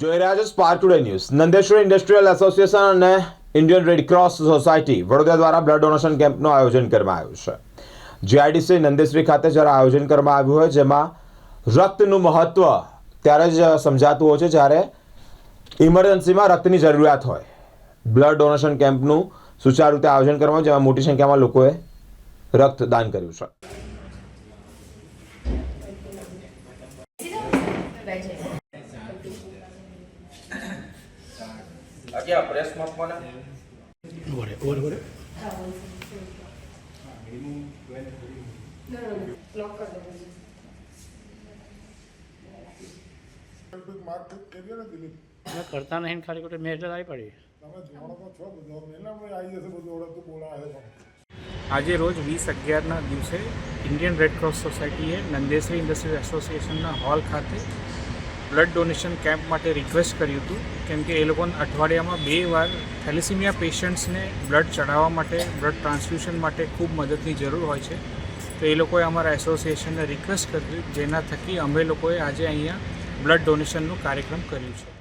જોઈ રહ્યા છો Spark Today News Nandeshwar industrial association અને Indian Red Cross Society Vadodara દ્વારા બ્લડ ડોનેશન કેમ્પનું આયોજન કરવામાં આવ્યું છે. જીઆઈડીસી નંદેશ્વરી ખાતે જ્યારે આયોજન કરવામાં આવ્યું હોય, જેમાં રક્તનું મહત્વ ત્યારે જ સમજાતું હોય છે, જ્યારે ઇમરજન્સીમાં રક્તની જરૂરિયાત હોય. બ્લડ ડોનેશન કેમ્પનું સુચારુ રીતે આયોજન કરવામાં જેમાં મોટી સંખ્યામાં લોકોએ રક્તદાન કર્યું છે. આજે આ પ્રેસ માપવાના ઓરે ઓરે ઓરે માર્ક કરીએ ને દિલીપ અમે કરતા નહીં ને ખાલી ખોટી મેં એટલે આવી પડી તમે જોડો તો છો બધું એના પર આવી જશે બધું ઓળખતું બોલા છે પણ આજે રોજ વીસ અગિયારના દિવસે Indian Red cross સોસાયટીએ Nandeshwari industrial એસોસિએશનના હોલ ખાતે બ્લડ ડોનેશન કેમ્પ માટે રિક્વેસ્ટ કર્યું હતું. કેમ કે એ લોકોને અઠવાડિયામાં બે વાર થેલેસીમિયા પેશન્ટ્સને બ્લડ ચડાવવા માટે બ્લડ ટ્રાન્સફ્યુઝન માટે ખૂબ મદદની જરૂર હોય છે. તો એ લોકોએ અમારા એસોસિએશનને રિક્વેસ્ટ કરી જેના થકી અમે લોકોએ આજે અહીંયા બ્લડ ડોનેશનનું કાર્યક્રમ કર્યું છે.